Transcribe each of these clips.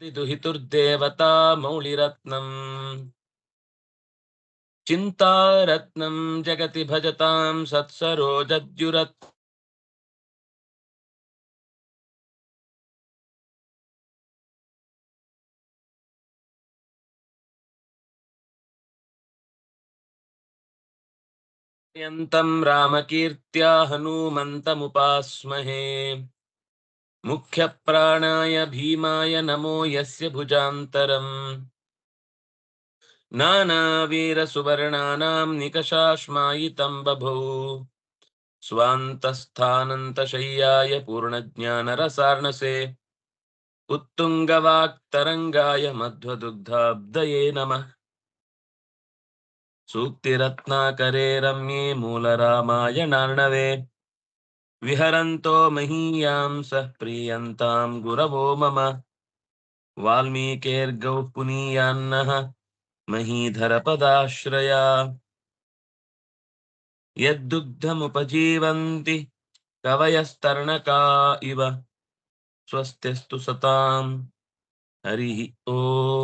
दुहितुर्देवता मौलिरत्नम्। चिन्तारत्नम् जगति भजतां सत्सरोजद्युरत्। रामकीर्त्या हनूमन्तमुपास्महे। मुख्यप्राणाय भीमाय नमो यस्य भुजान्तरम्। नानावीरसुवर्णानां निकषाश्मायितं बभौ स्वान्तस्थानन्तशय्याय पूर्णज्ञानरसार्णसे। उत्तुङ्गवाक्तरङ्गाय मध्वदुग्धाब्दये नमः। सूक्तिरत्नाकरे रम्ये मूलरामायणार्णवे विहरन्तो महीयां सः प्रीयन्तां गुरवो मम। वाल्मीकेर्गौ पुनीयान्नः महीधरपदाश्रया। यद्दुग्धमुपजीवन्ति कवयस्तर्णका इव। स्वस्तिस्तु सताम् हरिः ओम्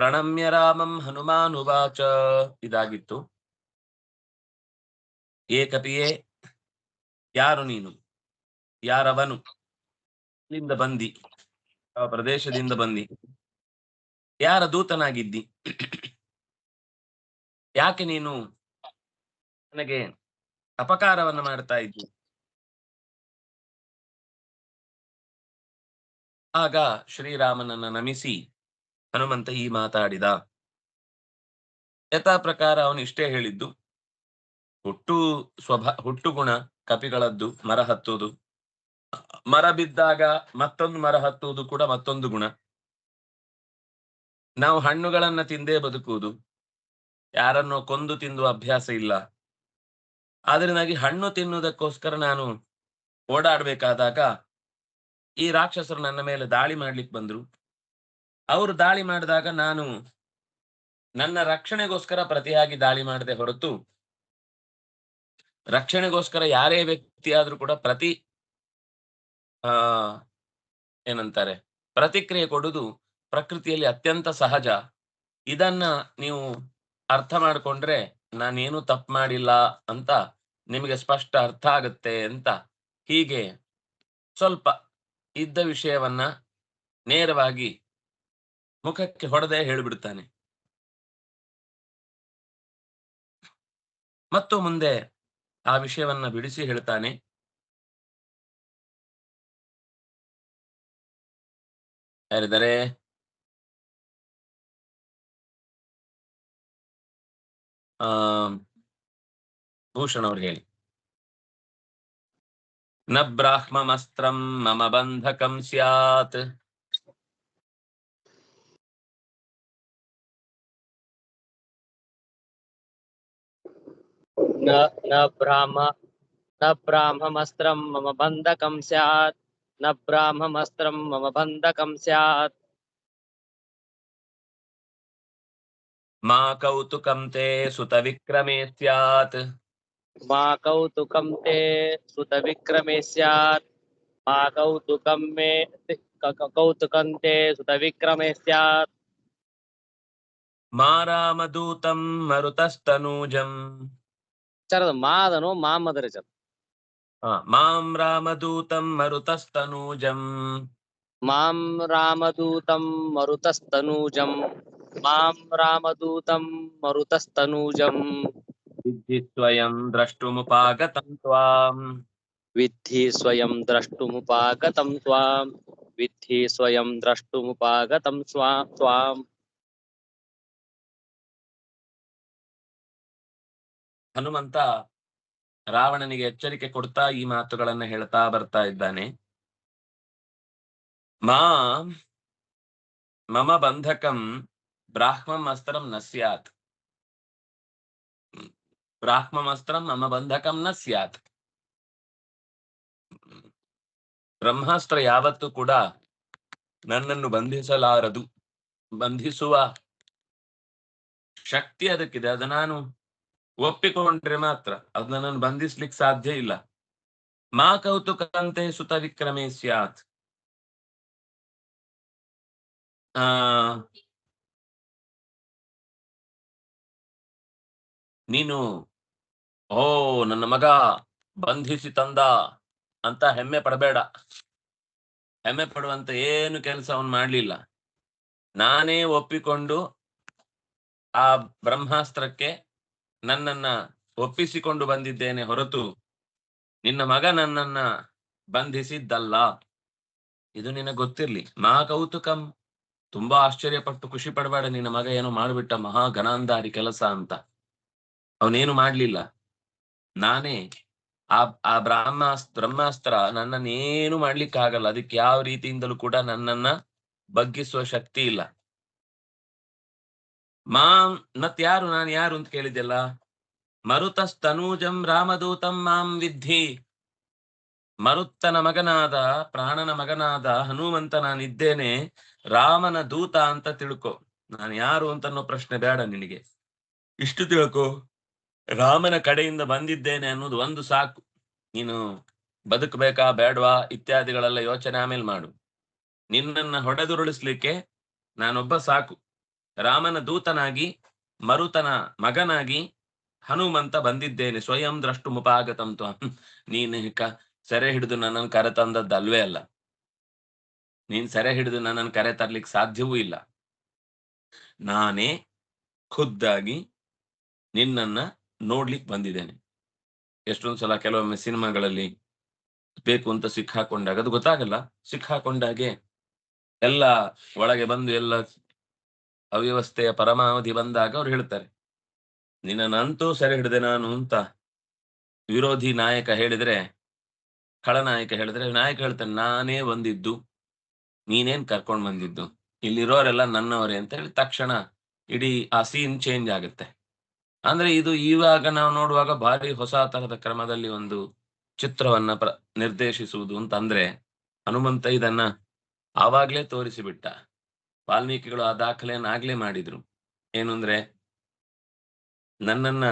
ಪ್ರಣಮ್ಯ ರಾಮಂ ಹನುಮಾನುವಾಚ ಇದಾಗಿತ್ತು. ಏಕಪಿಯೇ, ಯಾರು ನೀನು? ಯಾರವನು? ಇಲ್ಲಿಂದ ಬಂದಿ. ಯಾವ ಪ್ರದೇಶದಿಂದ ಬಂದಿ. ಯಾರ ದೂತನಾಗಿದ್ದಿ? ಯಾಕೆ ನೀನು ನನಗೆ ಅಪಕಾರವನ್ನು ಮಾಡ್ತಾ ಇದ್ದಿ? ಆಗ ಶ್ರೀರಾಮನನ್ನ ನಮಿಸಿ ಹನುಮಂತ ಈ ಮಾತಾಡಿದ. ಯಥಾ ಪ್ರಕಾರ ಅವನು ಇಷ್ಟೇ ಹೇಳಿದ್ದು, ಹುಟ್ಟು ಸ್ವಭಾ ಹುಟ್ಟು ಗುಣ ಕಪಿಗಳದ್ದು ಮರ ಹತ್ತುವುದು. ಮರ ಬಿದ್ದಾಗ ಮತ್ತೊಂದು ಮರ ಹತ್ತುವುದು ಕೂಡ ಮತ್ತೊಂದು ಗುಣ. ನಾವು ಹಣ್ಣುಗಳನ್ನ ತಿಂದೇ ಬದುಕುವುದು. ಯಾರನ್ನು ಕೊಂದು ತಿಂದು ಅಭ್ಯಾಸ ಇಲ್ಲ. ಆದ್ರಿಂದಾಗಿ ಹಣ್ಣು ತಿನ್ನುವುದಕ್ಕೋಸ್ಕರ ನಾನು ಓಡಾಡ್ಬೇಕಾದಾಗ ಈ ರಾಕ್ಷಸರು ನನ್ನ ಮೇಲೆ ದಾಳಿ ಮಾಡ್ಲಿಕ್ಕೆ ಬಂದ್ರು. ಅವರು ದಾಳಿ ಮಾಡಿದಾಗ ನಾನು ನನ್ನ ರಕ್ಷಣೆಗೋಸ್ಕರ ಪ್ರತಿಯಾಗಿ ದಾಳಿ ಮಾಡದೆ ಹೊರತು ರಕ್ಷಣೆಗೋಸ್ಕರ ಯಾರೇ ವ್ಯಕ್ತಿ ಆದ್ರೂ ಕೂಡ ಪ್ರತಿ, ಆ, ಏನಂತಾರೆ, ಪ್ರತಿಕ್ರಿಯೆ ಕೊಡುದು ಪ್ರಕೃತಿಯಲ್ಲಿ ಅತ್ಯಂತ ಸಹಜ. ಇದನ್ನ ನೀವು ಅರ್ಥ ಮಾಡ್ಕೊಂಡ್ರೆ ನಾನೇನು ತಪ್ಪು ಮಾಡಿಲ್ಲ ಅಂತ ನಿಮಗೆ ಸ್ಪಷ್ಟ ಅರ್ಥ ಆಗುತ್ತೆ ಅಂತ ಹೀಗೆ ಸ್ವಲ್ಪ ಇದ್ದ ವಿಷಯವನ್ನ ನೇರವಾಗಿ ಮುಖಕ್ಕೆ ಹೊಡೆದೆ ಹೇಳಿಬಿಡ್ತಾನೆ. ಮತ್ತು ಮುಂದೆ ಆ ವಿಷಯವನ್ನ ಬಿಡಿಸಿ ಹೇಳ್ತಾನೆ. ಯಾರಿದ್ದಾರೆ? ಆ, ಭೂಷಣ್ ಅವ್ರು ಹೇಳಿ. ನ ಬ್ರಾಹ್ಮಮಸ್ತ್ರಂ ಮಮ ಬಂಧಕಂ ಸ್ಯಾತ್. न ब्राह्मस्त्र मम बंधक सैत् न ब्राह्मस्त्र मम बंधक सैत् मा कौतुकं ते सुतविक्रमे स्यात्। मा कौतुकं ते सुतविक्रमे स्यात्। मा कौतुकं मे कौतुकं ते सुतविक्रमे स्यात्। मा रामदूतं मरुतस्तनूजम्। ಮಾದನು ಮಾಮದರಿ ಚರ ಆ, ಮಾಂ ರಾಮದೂತಂ ಮರುತಸ್ತನೂಜಂ ಮಾಂ ರಾಮದೂತಂ ಮರುತಸ್ತನೂಜಂ ಮಾಂ ರಾಮದೂತಂ ಮರುತಸ್ತನೂಜಂ ವಿದ್ಧಿ ಸ್ವಯಂ ದ್ರಷ್ಟುಮುಪಾಗತಂ ತ್ವಾಂ ವಿದ್ಧಿ ಸ್ವಯಂ ದ್ರಷ್ಟುಮುಪಾಗತಂ ತ್ವಾಂ ವಿದ್ಧಿ ಸ್ವಯಂ ದ್ರಷ್ಟುಮುಪಾಗತಂ ಸ್ವಾ ಹನುಮಂತ ರಾವಣನಿಗೆ ಎಚ್ಚರಿಕೆ ಕೊಡ್ತಾ ಈ ಮಾತುಗಳನ್ನ ಹೇಳ್ತಾ ಬರ್ತಾ ಇದ್ದಾನೆ. ಮಾ ಮಮ ಬಂಧಕಂ ಬ್ರಾಹ್ಮಂ ಅಸ್ತ್ರಂ ನ ಸ್ಯಾತ್. ಬ್ರಾಹ್ಮಂ ಅಸ್ತ್ರಂ ಮಮ ಬಂಧಕಂ ನ ಸ್ಯಾತ್. ಬ್ರಹ್ಮಾಸ್ತ್ರ ಯಾವತ್ತು ಕೂಡ ನನ್ನನ್ನು ಬಂಧಿಸಲಾರದು. ಬಂಧಿಸುವ ಶಕ್ತಿ ಅದಕ್ಕಿದೆ. ಅದು ನಾನು ಒಪ್ಪಿಕೊಂಡ್ರೆ ಮಾತ್ರ ಅದನ್ನ ನಾನು ಬಂಧಿಸ್ಲಿಕ್ಕೆ ಸಾಧ್ಯ ಇಲ್ಲ. ಮಾ ಕೌತುಕಂತೆ ಸುತ ವಿಕ್ರಮೇ ಸ್ಯಾತ್. ಆ, ನೀನು, ಓ, ನನ್ನ ಮಗ ಬಂಧಿಸಿ ತಂದ ಅಂತ ಹೆಮ್ಮೆ ಪಡಬೇಡ. ಹೆಮ್ಮೆ ಪಡುವಂತ ಏನು ಕೆಲಸ ಅವನು ಮಾಡ್ಲಿಲ್ಲ. ನಾನೇ ಒಪ್ಪಿಕೊಂಡು ಆ ಬ್ರಹ್ಮಾಸ್ತ್ರಕ್ಕೆ ನನ್ನನ್ನ ಒಪ್ಪಿಸಿಕೊಂಡು ಬಂದಿದ್ದೇನೆ ಹೊರತು ನಿನ್ನ ಮಗ ನನ್ನನ್ನ ಬಂಧಿಸಿದ್ದಲ್ಲ. ಇದು ನಿನಗೆ ಗೊತ್ತಿರ್ಲಿ. ಮಾ ಕೌತುಕಂ. ತುಂಬಾ ಆಶ್ಚರ್ಯಪಟ್ಟು ಖುಷಿ ಪಡಬೇಡ, ನಿನ್ನ ಮಗ ಏನೋ ಮಾಡಿಬಿಟ್ಟ ಮಹಾ ಘನಾಂಧಾರಿ ಕೆಲಸ ಅಂತ. ಅವನೇನು ಮಾಡ್ಲಿಲ್ಲ. ನಾನೇ ಆ ಆ ಬ್ರಹ್ಮಾಸ್ತ್ರ ಬ್ರಹ್ಮಾಸ್ತ್ರ ನನ್ನನ್ನೇನು ಮಾಡ್ಲಿಕ್ಕಾಗಲ್ಲ. ಅದಕ್ಕೆ ಯಾವ ರೀತಿಯಿಂದಲೂ ಕೂಡ ನನ್ನನ್ನ ಬಗ್ಗಿಸುವ ಶಕ್ತಿ ಇಲ್ಲ. ಮಾಂ ಮತ್ ಯಾರು ನಾನು ಯಾರು ಅಂತ ಕೇಳಿದ್ದೆಲ್ಲ ಮರುತಸ್ತನೂಜಂ ರಾಮದೂತಂ ಮಾಂ ವಿದ್ಧಿ. ಮರುತ್ತನ ಮಗನಾದ, ಪ್ರಾಣನ ಮಗನಾದ ಹನುಮಂತ ನಾನಿದ್ದೇನೆ, ರಾಮನ ದೂತ ಅಂತ ತಿಳ್ಕೊ. ನಾನು ಯಾರು ಅಂತ ಅನ್ನೋ ಪ್ರಶ್ನೆ ಬೇಡ ನಿನಗೆ. ಇಷ್ಟು ತಿಳ್ಕೊ. ರಾಮನ ಕಡೆಯಿಂದ ಬಂದಿದ್ದೇನೆ ಅನ್ನೋದು ಒಂದು ಸಾಕು. ನೀನು ಬದುಕಬೇಕಾ, ಬೇಡವಾ, ಇತ್ಯಾದಿಗಳೆಲ್ಲ ಯೋಚನೆ ಆಮೇಲೆ ಮಾಡು. ನಿನ್ನನ್ನ ಹೊಡೆದುರುಳಿಸ್ಲಿಕ್ಕೆ ನಾನೊಬ್ಬ ಸಾಕು. ರಾಮನ ದೂತನಾಗಿ, ಮರುತನ ಮಗನಾಗಿ ಹನುಮಂತ ಬಂದಿದ್ದೇನೆ. ಸ್ವಯಂ ದ್ರಷ್ಟು ಮುಪಾಗತಂ ತ್ವ. ನೀನು ಕ ಸೆರೆ ಹಿಡಿದು ನನ್ನನ್ನು ಕರೆ ತಂದದ್ದಲ್ವೇ ಅಲ್ಲ. ನೀನ್ ಸೆರೆ ಹಿಡಿದು ನನ್ನನ್ನು ಕರೆ ತರ್ಲಿಕ್ಕೆ ಸಾಧ್ಯವೂ ಇಲ್ಲ. ನಾನೇ ಖುದ್ದಾಗಿ ನಿನ್ನನ್ನ ನೋಡ್ಲಿಕ್ಕೆ ಬಂದಿದ್ದೇನೆ. ಎಷ್ಟೊಂದು ಸಲ ಕೆಲವೊಮ್ಮೆ ಸಿನಿಮಾಗಳಲ್ಲಿ ಬೇಕು ಅಂತ ಸಿಕ್ಕಾಕೊಂಡಾಗ, ಅದು ಗೊತ್ತಾಗಲ್ಲ, ಸಿಕ್ಕಾಕೊಂಡಾಗೆ ಎಲ್ಲ ಒಳಗೆ ಬಂದು ಎಲ್ಲ ಅವ್ಯವಸ್ಥೆಯ ಪರಮಾವಧಿ ಬಂದಾಗ ಅವ್ರು ಹೇಳ್ತಾರೆ, ನಿನ್ನನಂತೂ ಸೆರೆ ಹಿಡಿದೆ ನಾನು ಅಂತ ವಿರೋಧಿ ನಾಯಕ ಹೇಳಿದ್ರೆ ಖಳನಾಯಕ ಹೇಳಿದ್ರೆ, ನಾಯಕ ಹೇಳ್ತಾನೆ, ನಾನೇ ಬಂದಿದ್ದು, ನೀನೇನ್ ಕರ್ಕೊಂಡ್ ಬಂದಿದ್ದು, ಇಲ್ಲಿರೋರೆಲ್ಲ ನನ್ನವರೇ ಅಂತ ಹೇಳಿ ತಕ್ಷಣ ಇಡೀ ಆ ಸೀನ್ ಚೇಂಜ್ ಆಗುತ್ತೆ. ಅಂದ್ರೆ ಇದು ಇವಾಗ ನಾವು ನೋಡುವಾಗ ಭಾರಿ ಹೊಸ ತರದ ಕ್ರಮದಲ್ಲಿ ಒಂದು ಚಿತ್ರವನ್ನ ಪ್ರ ನಿರ್ದೇಶಿಸುವುದು ಅಂತಂದ್ರೆ ಹನುಮಂತ ಇದನ್ನ ಆವಾಗ್ಲೇ ತೋರಿಸಿಬಿಟ್ಟ. ವಾಲ್ಮೀಕಿಗಳು ಆ ದಾಖಲೆಯನ್ನು ಆಗ್ಲೇ ಮಾಡಿದ್ರು. ಏನು ಅಂದ್ರೆ, ನನ್ನನ್ನ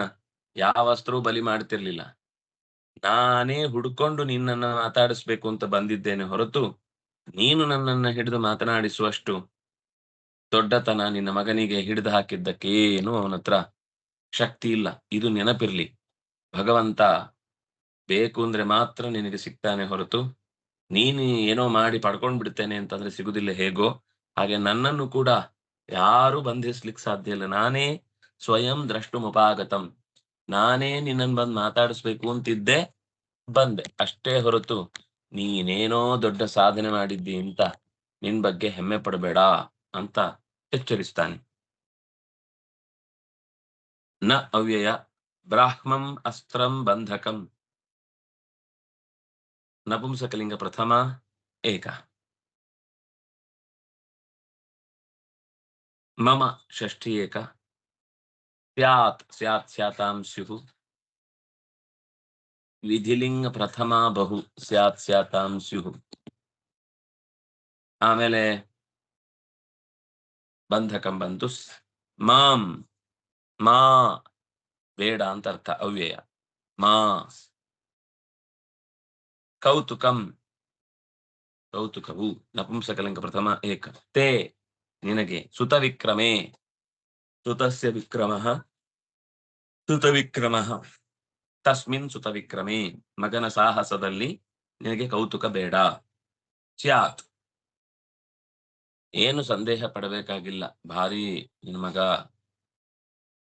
ಯಾವ ಅಸ್ತ್ರವೂ ಬಲಿ ಮಾಡ್ತಿರ್ಲಿಲ್ಲ. ನಾನೇ ಹುಡ್ಕೊಂಡು ನಿನ್ನನ್ನ ಮಾತಾಡಿಸ್ಬೇಕು ಅಂತ ಬಂದಿದ್ದೇನೆ ಹೊರತು, ನೀನು ನನ್ನನ್ನ ಹಿಡಿದು ಮಾತನಾಡಿಸುವಷ್ಟು ದೊಡ್ಡತನ ನಿನ್ನ ಮಗನಿಗೆ ಹಿಡಿದು ಹಾಕಿದ್ದಕ್ಕೇನು ಅವನ ಹತ್ರ ಶಕ್ತಿ ಇಲ್ಲ. ಇದು ನೆನಪಿರ್ಲಿ. ಭಗವಂತ ಬೇಕು ಅಂದ್ರೆ ಮಾತ್ರ ನಿನಗೆ ಸಿಗ್ತಾನೆ ಹೊರತು, ನೀನು ಏನೋ ಮಾಡಿ ಪಡ್ಕೊಂಡ್ ಬಿಡ್ತೇನೆ ಅಂತಂದ್ರೆ ಸಿಗುದಿಲ್ಲ ಹೇಗೋ ಹಾಗೆ ನನ್ನನ್ನು ಕೂಡ ಯಾರು ಬಂಧಿಸ್ಲಿಕ್ಕೆ ಸಾಧ್ಯ ಇಲ್ಲ. ನಾನೇ ಸ್ವಯಂ ದ್ರಷ್ಟು ಮುಪಾಗತಂ ನಾನೇ ನಿನ್ನನ್ ಬಂದ್ ಮಾತಾಡಿಸ್ಬೇಕು ಅಂತಿದ್ದೆ, ಬಂದೆ. ಅಷ್ಟೇ ಹೊರತು ನೀನೇನೋ ದೊಡ್ಡ ಸಾಧನೆ ಮಾಡಿದ್ದಿ ಅಂತ ನಿನ್ ಬಗ್ಗೆ ಹೆಮ್ಮೆ ಪಡಬೇಡ ಅಂತ ಎಚ್ಚರಿಸ್ತಾನೆ. ನ ಅವ್ಯಯ ಬ್ರಾಹ್ಮಂ ಅಸ್ತ್ರಂ ಬಂಧಕಂ. ನಪುಂಸಕಲಿಂಗ ಪ್ರಥಮ ಏಕ. ಮಮ ಷಷ್ಠಿ ಏಕ ಸ್ಯಾತ್ ಸ್ಯಾತ್ ಸ್ಯಾತಾಂ ಸ್ಯುಃ ವಿಧಿಲಿಂಗ ಪ್ರಥಮ ಬಹು ಸ್ಯಾತ್ ಸ್ಯಾತಾಂ ಸ್ಯುಃ ಆಮೇಲೆ ಬಂಧಕಂ ಬಂತು ಸ್- ಮಾಂ ಮಾ ಬೇಡ ಅಂತ ಅರ್ಥ ಅವ್ಯಯ ಮಾ ಕೌತುಕಂ ಕೌತುಕವು ನಪುಂಸಕಲಿಂಗ ಪ್ರಥಮ ಏಕ ತೇ ನಿನಗೆ ಸುತ ವಿಕ್ರಮೇ ಸುತಸ್ಯ ವಿಕ್ರಮ. ಸುತ ವಿಕ್ರಮ ತಸ್ಮಿನ್ ಸುತ ವಿಕ್ರಮೇ ಮಗನ ಸಾಹಸದಲ್ಲಿ ನಿನಗೆ ಕೌತುಕ ಬೇಡ. ಸ್ಯಾತ್. ಏನು ಸಂದೇಹ ಪಡಬೇಕಾಗಿಲ್ಲ. ಭಾರಿ ನಿನ್ ಮಗ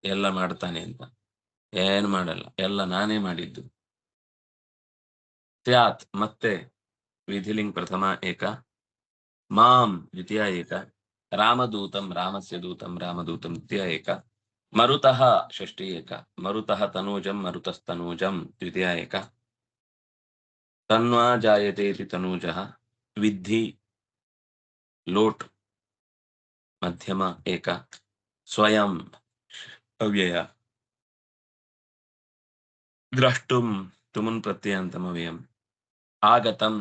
ಎಲ್ಲ ಮಾಡ್ತಾನೆ ಅಂತ. ಏನು ಮಾಡಲ್ಲ. ಎಲ್ಲ ನಾನೇ ಮಾಡಿದ್ದು. ಸ್ಯಾತ್ ಮತ್ತೆ ವಿಧಿಲಿಂಗ್ ಪ್ರಥಮ ಏಕ. ಮಾಂ ದ್ವಿತೀಯ ಏಕ. ರಾಮದೂತಂ ರಾಮಸ್ಯ ದೂತಂ ರಾಮದೂತಂ ದ್ವಿತೀಯ ಏಕ ಮರುತಃ ಷಷ್ಠಿ ಏಕ ಮರುತಃ ತನೂಜಂ ಮರುತಸ್ತನೂಜಂ ದ್ವಿತೀಯ ಏಕ ತನ್ವಾ ಜಾಯತೆ ಇತಿ ತನೂಜಃ ವಿದ್ಧಿ ಲೋಟ್ ಮಧ್ಯಮ ಏಕ ಸ್ವಯಂ ಅವ್ಯಯ ದ್ರಷ್ಟುಂ ತುಮುನ್ ಪ್ರತ್ಯಯಂತಮವ್ಯಯಂ ಆಗತಂ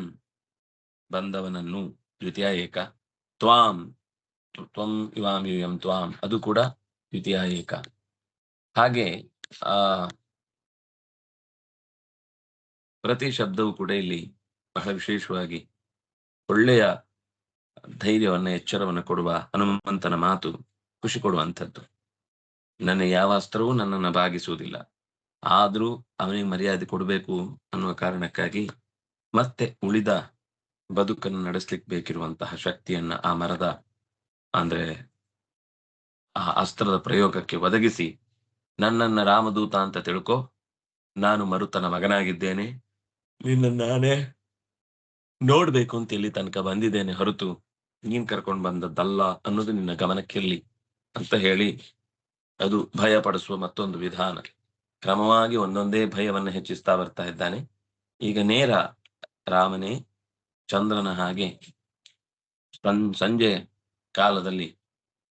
ಬಂದವನನ್ನು ದ್ವಿತೀಯ ಏಕ ತ್ವಾಂ ತ್ವಂ ಇವಾಂ ತ್ವಾಂ. ಅದು ಕೂಡ ದ್ವಿತೀಯ ಏಕ. ಹಾಗೆ, ಆ, ಪ್ರತಿ ಶಬ್ದವು ಕೂಡ ಇಲ್ಲಿ ಬಹಳ ವಿಶೇಷವಾಗಿ ಒಳ್ಳೆಯ ಧೈರ್ಯವನ್ನ, ಎಚ್ಚರವನ್ನು ಕೊಡುವ, ಹನುಮಂತನ ಮಾತು ಖುಷಿ ಕೊಡುವಂಥದ್ದು. ನನ್ನ ಯಾವ ಅಸ್ತ್ರವೂ ನನ್ನನ್ನು ಭಾಗಿಸುವುದಿಲ್ಲ ಆದ್ರೂ ಅವನಿಗೆ ಮರ್ಯಾದೆ ಕೊಡಬೇಕು ಅನ್ನುವ ಕಾರಣಕ್ಕಾಗಿ ಮತ್ತೆ ಉಳಿದ ಬದುಕನ್ನು ನಡೆಸ್ಲಿಕ್ಕೆ ಬೇಕಿರುವಂತಹ ಶಕ್ತಿಯನ್ನ ಆ ಮರದ ಅಂದ್ರೆ ಆ ಅಸ್ತ್ರದ ಪ್ರಯೋಗಕ್ಕೆ ಒದಗಿಸಿ ನನ್ನನ್ನ ರಾಮದೂತ ಅಂತ ತಿಳ್ಕೊ ನಾನು ಮರುತನ ಮಗನಾಗಿದ್ದೇನೆ. ನಿನ್ನ ನಾನೇ ನೋಡ್ಬೇಕು ಅಂತ ಇಲ್ಲಿ ತನಕ ಬಂದಿದ್ದೇನೆ ಹೊರತು ನೀನ್ ಕರ್ಕೊಂಡು ಬಂದದ್ದಲ್ಲ ಅನ್ನೋದು ನಿನ್ನ ಗಮನಕ್ಕಿರ್ಲಿ ಅಂತ ಹೇಳಿ ಅದು ಭಯ ಪಡಿಸುವ ಮತ್ತೊಂದು ವಿಧಾನ. ಕ್ರಮವಾಗಿ ಒಂದೊಂದೇ ಭಯವನ್ನು ಹೆಚ್ಚಿಸ್ತಾ ಬರ್ತಾ ಇದ್ದಾನೆ. ಈಗ ನೇರ ರಾಮನೇ ಚಂದ್ರನ ಹಾಗೆ ಸಂಜೆ ಕಾಲದಲ್ಲಿ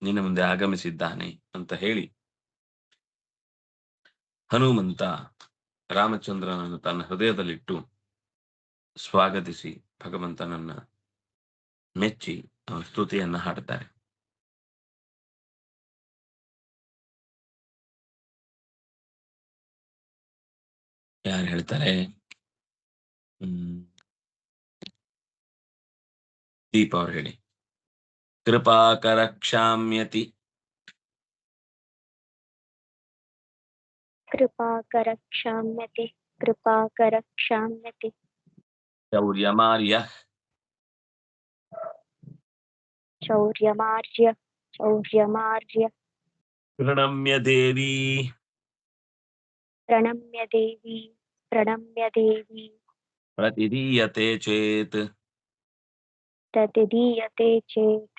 ನಿನ್ನ ಮುಂದೆ ಆಗಮಿಸಿದ್ದಾನೆ ಅಂತ ಹೇಳಿ ಹನುಮಂತ ರಾಮಚಂದ್ರನನ್ನು ತನ್ನ ಹೃದಯದಲ್ಲಿಟ್ಟು ಸ್ವಾಗತಿಸಿ ಭಗವಂತನನ್ನ ಮೆಚ್ಚಿ ಸ್ತುತಿಯನ್ನ ಹಾಡ್ತಾರೆ ಯಾರು ಹೇಳ್ತಾರೆ? ಹ್ಮ್. ದೀಪ ಅವ್ರು ಹೇಳಿ. कृपाकरक्षाम्यति कृपाकरक्षाम्यति कृपाकरक्षाम्यति शौर्यमार्यः। शौर्यमार्य शौर्यमार्य। प्रणम्य देवी। प्रणम्य देवी प्रणम्य देवी। प्रतिदीयते चेत्। प्रतिदीयते चेत्।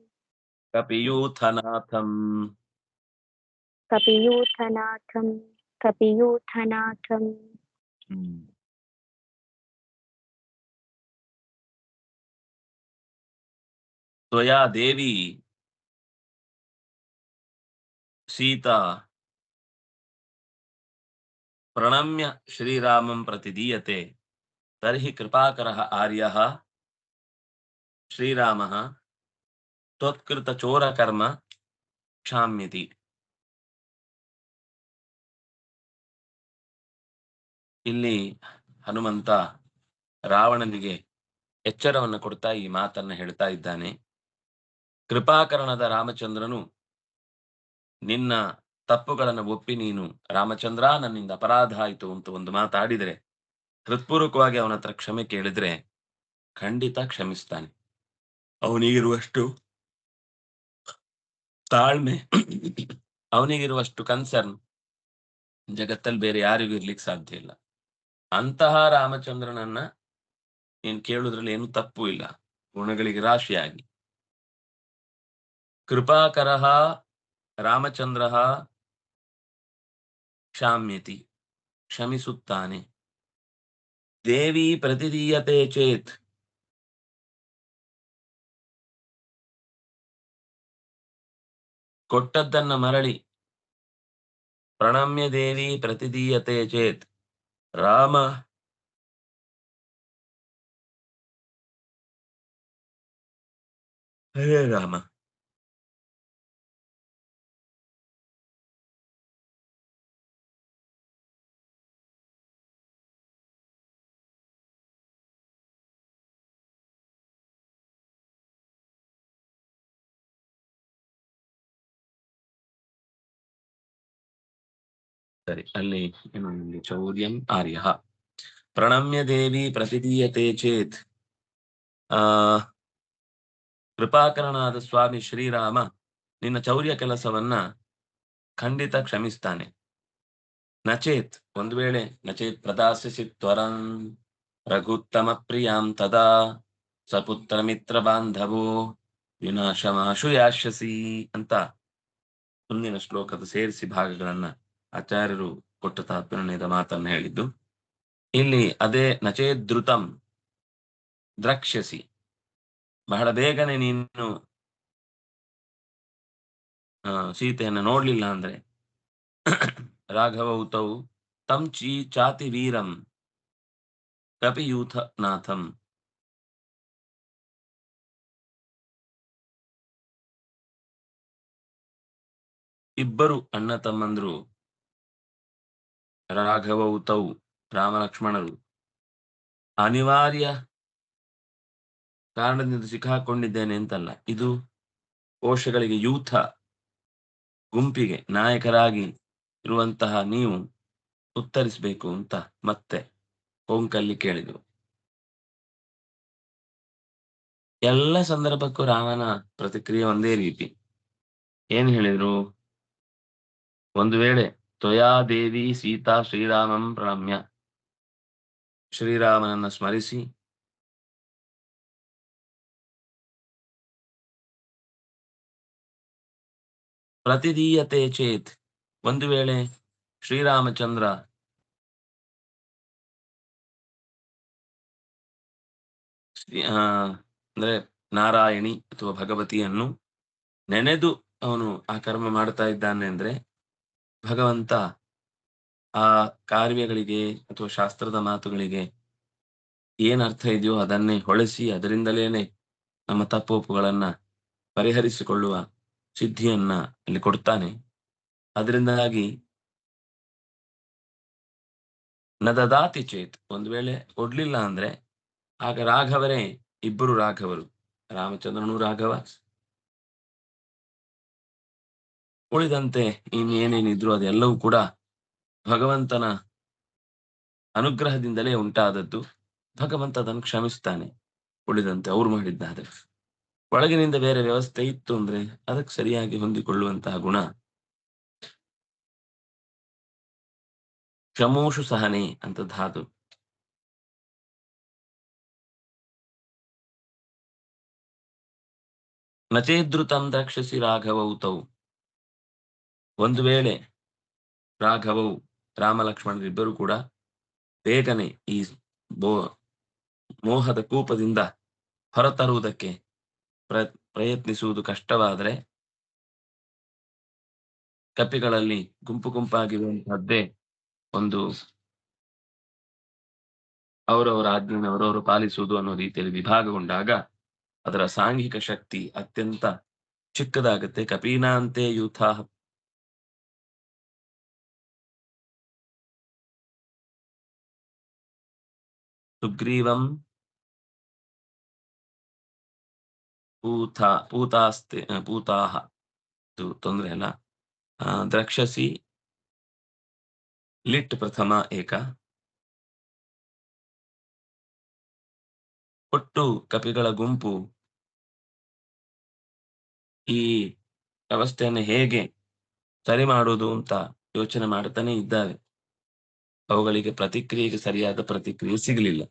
कपियूथनाथम। कपियूथनाथम कपियूथनाथम। हम्म। त्वया देवी सीता प्रणम्य श्रीरामं प्रतिदीयते। तर्हि कृपाकरः आर्यः श्रीरामः। ತ್ವತ್ಕೃತ ಚೋರ ಕರ್ಮ ಕ್ಷಾಮ್ಯತಿ. ಇಲ್ಲಿ ಹನುಮಂತ ರಾವಣನಿಗೆ ಎಚ್ಚರವನ್ನು ಕೊಡ್ತಾ ಈ ಮಾತನ್ನ ಹೇಳ್ತಾ ಇದ್ದಾನೆ. ಕೃಪಾಕರಣದ ರಾಮಚಂದ್ರನು, ನಿನ್ನ ತಪ್ಪುಗಳನ್ನು ಒಪ್ಪಿ ನೀನು ರಾಮಚಂದ್ರ, ನನ್ನಿಂದ ಅಪರಾಧ ಆಯಿತು ಅಂತ ಒಂದು ಮಾತಾಡಿದರೆ ಹೃತ್ಪೂರ್ವಕವಾಗಿ ಅವನ ಕ್ಷಮೆ ಕೇಳಿದ್ರೆ ಖಂಡಿತ ಕ್ಷಮಿಸ್ತಾನೆ. ಅವನಿಗಿರುವಷ್ಟು ತಾಳ್ಮೆ ಅವನಿಗಿರುವಷ್ಟು ಕನ್ಸರ್ನ್ ಜಗತ್ತಲ್ಲಿ ಬೇರೆ ಯಾರಿಗೂ ಇರ್ಲಿಕ್ಕೆ ಸಾಧ್ಯ ಇಲ್ಲ. ಅಂತಹ ರಾಮಚಂದ್ರನನ್ನ ಏನ್ ಕೇಳುದ್ರಲ್ಲಿ ಏನು ತಪ್ಪು ಇಲ್ಲ. ಗುಣಗಳಿಗೆ ರಾಶಿಯಾಗಿ. ಕೃಪಾಕರ ರಾಮಚಂದ್ರ ಕ್ಷಾಮ್ಯತಿ, ಕ್ಷಮಿಸುತ್ತಾನೆ. ದೇವಿ ಪ್ರತಿದೀಯತೆ ಚೇತ್. ಕೊಟ್ಟದ್ದನ್ನ ಮರಳಿ. ಪ್ರಣಮ್ಯ ದೇವಿ ಪ್ರತಿದೀಯತೆ ಚೇತ್. ರಾಮ ಹರೇ ರಾಮ. ಸರಿ, ಅಲ್ಲಿ ಏನು ಚೌರ್ಯಂ ಆರ್ಯ ಪ್ರಣಮ್ಯ ದೇವಿ ಪ್ರತಿದೀಯತೆ ಚೇತ್. ಆ, ಕೃಪಾಕರನಾದ ಸ್ವಾಮಿ ಶ್ರೀರಾಮ ನಿನ್ನ ಚೌರ್ಯ ಕೆಲಸವನ್ನ ಖಂಡಿತ ಕ್ಷಮಿಸ್ತಾನೆ. ನಚೇತ್, ಒಂದು ವೇಳೆ ನಚೇತ್ ಪ್ರದಾಸಿಸಿ ತ್ವರಂ ರಘುತ್ತಮ ಪ್ರಿಯಾಂ ತದಾ, ಸಪುತ್ರ ಮಿತ್ರ ಬಾಂಧವೋ, ವಿನಾಶಮಾಶು ಯಾಶಸಿ ಅಂತ ಮುಂದಿನ ಶ್ಲೋಕದ ಸೇರಿಸಿ ಭಾಗಗಳನ್ನ ಆಚಾರ್ಯರು ಕೊಟ್ಟ ತಾತ್ಪರ್ಯದ ಮಾತನ್ನು ಹೇಳಿದ್ದು, ಇಲ್ಲಿ ಅದೇ ನಚೇದೃತಂ ದ್ರಕ್ಷ್ಯಸಿ. ಬಹಳ ಬೇಗನೆ ನೀನು ಸೀತೆಯನ್ನ ನೋಡ್ಲಿಲ್ಲ ಅಂದ್ರೆ, ರಾಘವೌತೌ ತಂ ಚೀ ಚಾತಿ ವೀರಂ ಕಪಿಯೂಥ ನಾಥಂ ಇಬ್ಬರು ಅಣ್ಣ ತಮ್ಮಂದ್ರು ರಾಘವೌತೌ ತೌ ರಾಮಲಕ್ಷ್ಮಣರು. ಅನಿವಾರ್ಯ ಕಾರಣದಿಂದ ಸಿಕ್ಕಾಕೊಂಡಿದ್ದೇನೆ ಅಂತಲ್ಲ. ಇದು ಕೋಶಗಳಿಗೆ ಯೂಥ ಗುಂಪಿಗೆ ನಾಯಕರಾಗಿ ಇರುವಂತಹ ನೀವು ಉತ್ತರಿಸಬೇಕು ಅಂತ ಮತ್ತೆ ಓಂಕಲ್ಲಿ ಕೇಳಿದ್ರು. ಎಲ್ಲ ಸಂದರ್ಭಕ್ಕೂ ರಾಮನ ಪ್ರತಿಕ್ರಿಯೆ ಒಂದೇ ರೀತಿ. ಏನ್ ಹೇಳಿದ್ರು? ಒಂದು ವೇಳೆ ತ್ವಯಾ ದೇವಿ ಸೀತಾ ಶ್ರೀರಾಮಂ ಪ್ರಣಮ್ಯ ಶ್ರೀರಾಮನನ್ನು ಸ್ಮರಿಸಿ ಪ್ರತಿದೀಯತೆ ಚೇತ್ ಒಂದು ವೇಳೆ ಶ್ರೀರಾಮಚಂದ್ರ ಅಂದ್ರೆ ನಾರಾಯಣಿ ಅಥವಾ ಭಗವತಿಯನ್ನು ನೆನೆದು ಅವನು ಆ ಕರ್ಮ ಮಾಡ್ತಾ ಇದ್ದಾನೆ ಅಂದ್ರೆ ಭಗವಂತ ಆ ಕಾರ್ಯಗಳಿಗೆ ಅಥವಾ ಶಾಸ್ತ್ರದ ಮಾತುಗಳಿಗೆ ಏನ್ ಅರ್ಥ ಇದೆಯೋ ಅದನ್ನೇ ಹೊಳೆಸಿ ಅದರಿಂದಲೇನೆ ನಮ್ಮ ತಪ್ಪೊಪ್ಪುಗಳನ್ನ ಪರಿಹರಿಸಿಕೊಳ್ಳುವ ಸಿದ್ಧಿಯನ್ನ ಅಲ್ಲಿ ಕೊಡ್ತಾನೆ. ಅದರಿಂದಾಗಿ ನದದಾತಿ ಚೇತ್ ಒಂದು ವೇಳೆ ಕೊಡ್ಲಿಲ್ಲ ಅಂದ್ರೆ ಆಗ ರಾಘವರೇ ಇಬ್ಬರು ರಾಘವರು. ರಾಮಚಂದ್ರನು ರಾಘವ ಉಳಿದಂತೆ ಇನ್ನೇನೇನಿದ್ರು ಅದೆಲ್ಲವೂ ಕೂಡ ಭಗವಂತನ ಅನುಗ್ರಹದಿಂದಲೇ ಉಂಟಾದದ್ದು. ಭಗವಂತ ಅದನ್ನು ಕ್ಷಮಿಸ್ತಾನೆ. ಉಳಿದಂತೆ ಅವ್ರು ಮಾಡಿದ್ದಾದ್ರೆ ಒಳಗಿನಿಂದ ಬೇರೆ ವ್ಯವಸ್ಥೆ ಇತ್ತು ಅಂದ್ರೆ ಅದಕ್ಕೆ ಸರಿಯಾಗಿ ಹೊಂದಿಕೊಳ್ಳುವಂತಹ ಗುಣ. ಕ್ಷಮೋಷು ಸಹನೆ ಅಂತ ಧಾತು ನಚೇದೃತಂ ದ್ರಕ್ಷಸಿ ರಾಘವೌತೌ. ಒಂದು ವೇಳೆ ರಾಘವವು ರಾಮ ಲಕ್ಷ್ಮಣರಿಬ್ಬರು ಕೂಡ ಬೇಗನೆ ಈ ಮೋಹದ ಕೂಪದಿಂದ ಹೊರತರುವುದಕ್ಕೆ ಪ್ರ, ಪ್ರಯತ್ನಿಸುವುದು ಕಷ್ಟವಾದರೆ ಕಪಿಗಳಲ್ಲಿ ಗುಂಪು ಗುಂಪಾಗಿರುವಂತಹದ್ದೇ ಒಂದು ಅವರವರ ಆಜ್ಞೆಯನ್ನು ಅವರವರು ಪಾಲಿಸುವುದು ಅನ್ನೋ ರೀತಿಯಲ್ಲಿ ವಿಭಾಗಗೊಂಡಾಗ ಅದರ ಸಾಂಘಿಕ ಶಕ್ತಿ ಅತ್ಯಂತ ಚಿಕ್ಕದಾಗುತ್ತೆ. ಕಪೀನಾಂತೆ ಯೂಥ ಸುಗ್ರೀವಂ ಪೂತ ಪೂತಾಸ್ತೆ ಪೂತಾಹ ಇದು ತೊಂದರೆ ಅಲ್ಲ ದ್ರಕ್ಷಸಿ ಲಿಟ್ ಪ್ರಥಮ ಏಕ ಒಟ್ಟು ಕಪಿಗಳ ಗುಂಪು ಈ ವ್ಯವಸ್ಥೆಯನ್ನು ಹೇಗೆ ಸರಿ ಮಾಡುವುದು ಅಂತ ಯೋಚನೆ ಮಾಡ್ತಾನೆ ಇದ್ದಾವೆ ಅವುಗಳಿಗೆ ಪ್ರತಿಕ್ರಿಯೆಗೆ ಸರಿಯಾದ ಪ್ರತಿಕ್ರಿಯೆ ಸಿಗಲಿಲ್ಲ.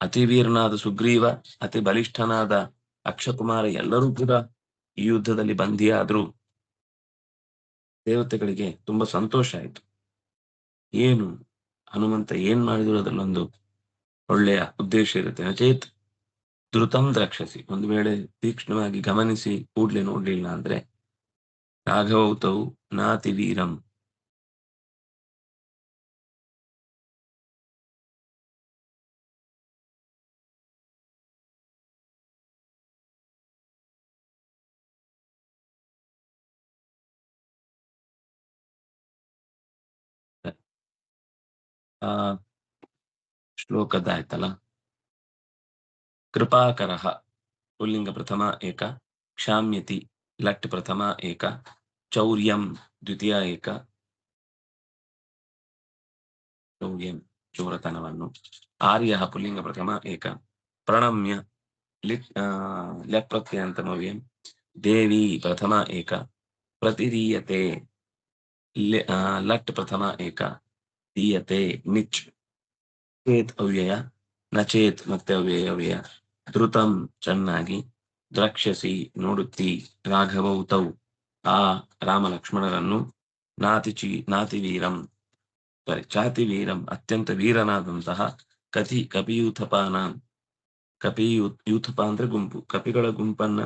ಅತಿ ವೀರನಾದ ಸುಗ್ರೀವ, ಅತಿ ಬಲಿಷ್ಠನಾದ ಅಕ್ಷಕುಮಾರ ಎಲ್ಲರೂ ಕೂಡ ಈ ಯುದ್ಧದಲ್ಲಿ ಬಂದಿಯಾದ್ರೂ ದೇವತೆಗಳಿಗೆ ತುಂಬಾ ಸಂತೋಷ ಆಯ್ತು. ಏನು? ಹನುಮಂತ ಏನ್ ಮಾಡಿದ್ರು ಅದರಲ್ಲೊಂದು ಒಳ್ಳೆಯ ಉದ್ದೇಶ ಇರುತ್ತೆ. ಅಚೇತ್ ಧೃತಂ ದ್ರಕ್ಷಸಿ. ಒಂದು ವೇಳೆ ತೀಕ್ಷ್ಣವಾಗಿ ಗಮನಿಸಿ ಕೂಡ್ಲೆ ನೋಡ್ಲಿಲ್ಲ ಅಂದ್ರೆ ರಾಘವೌತವು ನಾತಿ ವೀರಂ ಆ ಶ್ಲೋಕದಾಯ್ತಲ್ಲ ಕೃಪಾಕರ ಪುಲ್ಲಿಂಗ ಪ್ರಥಮ ಏಕ, ಕ್ಷಾಮ್ಯತಿ ಲಟ್ ಪ್ರಥಮ ಏಕ, ಚೌರ್ಯಂ ದ್ವಿತೀಯ ಏಕ. ಚೌರ್ಯಂ ಚೋರತನವನ್ನು ಆರ್ಯ ಪುಲ್ಲಿಂಗ ಪ್ರಥಮ ಏಕ, ಪ್ರಣಮ್ಯ ಲಿಟ್ ಲೆಪ್ ಪ್ರತ್ಯಂತಮವ್ಯಂ ದೇವಿ ಪ್ರಥಮ ಏಕ, ಪ್ರತಿರೀಯತೆ ಲಟ್ ಪ್ರಥಮ ಏಕ ದೀಯತೆ ನಿಚ್. ಚೇತ್ ಅವ್ಯಯ ನಚೇತ್ ಮತ್ತೆ ಅವ್ಯಯ ಅವ್ಯಯ. ಧೃತಂ ಚೆನ್ನಾಗಿ ದ್ರಕ್ಷಸಿ ನೋಡುತ್ತಿ ರಾಘವೌ ತೌ. ಆ ರಾಮ ಲಕ್ಷ್ಮಣರನ್ನು ನಾತಿಚಿ ನಾತಿ ವೀರಂ. ಸಾರಿ, ಚಾತಿ ವೀರಂ ಅತ್ಯಂತ ವೀರನಾದಂತಹ ಕಥಿ ಕಪಿಯೂಥಪಾನ. ಕಪಿಯೂ, ಯೂಥಪ ಅಂದ್ರೆ ಗುಂಪು. ಕಪಿಗಳ ಗುಂಪನ್ನ,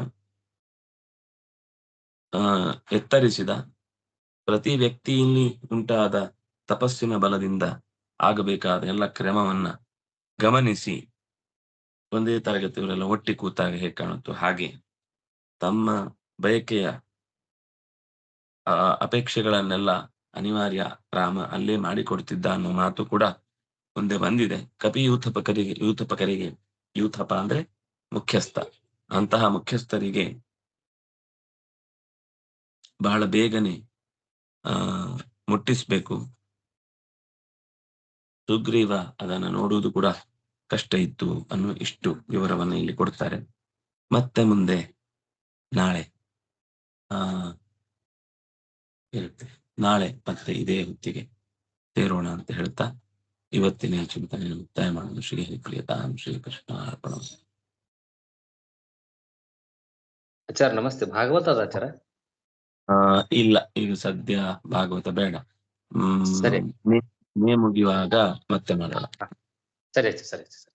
ಆ, ಎತ್ತರಿಸಿದ ಪ್ರತಿ ವ್ಯಕ್ತಿಯಲ್ಲಿ ಉಂಟಾದ ತಪಸ್ಸಿನ ಬಲದಿಂದ ಆಗಬೇಕಾದ ಎಲ್ಲ ಕ್ರಮವನ್ನ ಗಮನಿಸಿ ಒಂದೇ ತರಗತಿಯವರೆಲ್ಲ ಒಟ್ಟಿ ಕೂತಾಗ ಹೇಗೆ ಕಾಣುತ್ತೋ ಹಾಗೆ ತಮ್ಮ ಬಯಕೆಯ ಅಪೇಕ್ಷೆಗಳನ್ನೆಲ್ಲ ಅನಿವಾರ್ಯ ರಾಮ ಅಲ್ಲೇ ಮಾಡಿಕೊಡ್ತಿದ್ದ ಅನ್ನೋ ಮಾತು ಕೂಡ ಮುಂದೆ ಬಂದಿದೆ. ಕಪಿ ಯೂಥಪಕರಿಗೆ ಯೂಥಪಕರಿಗೆ, ಯೂಥಪ ಅಂದ್ರೆ ಮುಖ್ಯಸ್ಥ. ಅಂತಹ ಮುಖ್ಯಸ್ಥರಿಗೆ ಬಹಳ ಬೇಗನೆ, ಆ, ಮುಟ್ಟಿಸ್ಬೇಕು. ಸುಗ್ರೀವ ಅದನ್ನ ನೋಡುವುದು ಕೂಡ ಕಷ್ಟ ಇತ್ತು ಅನ್ನೋ ಇಷ್ಟು ವಿವರವನ್ನು ಇಲ್ಲಿ ಕೊಡ್ತಾರೆ. ಮತ್ತೆ ಮುಂದೆ ನಾಳೆ ಆ ಇರುತ್ತೆ ನಾಳೆ ಮತ್ತೆ ಇದೇ ಹೊತ್ತಿಗೆ ಸೇರೋಣ ಅಂತ ಹೇಳ್ತಾ ಇವತ್ತಿನ ಚಿಂತನೆ ಮುಕ್ತಾಯ ಮಾಡೋಣ ಶ್ರೀ ಹರಿಪ್ರಿಯತಾಂ ಶ್ರೀ ಕೃಷ್ಣ ಅರ್ಪಣ. ಆಚಾರ ನಮಸ್ತೆ. ಭಾಗವತ ಆಚಾರ? ಆ ಇಲ್ಲ ಈಗ ಸದ್ಯ ಭಾಗವತ ಬೇಡ. ಹ್ಮ್. ಮೇ- ಮುಗಿಯುವಾಗ ಮತ್ತೆ ಮಾಡೋಣ. ಸರಿ ಆಯ್ತು ಸರಿ ಆಚಾರ್ಯ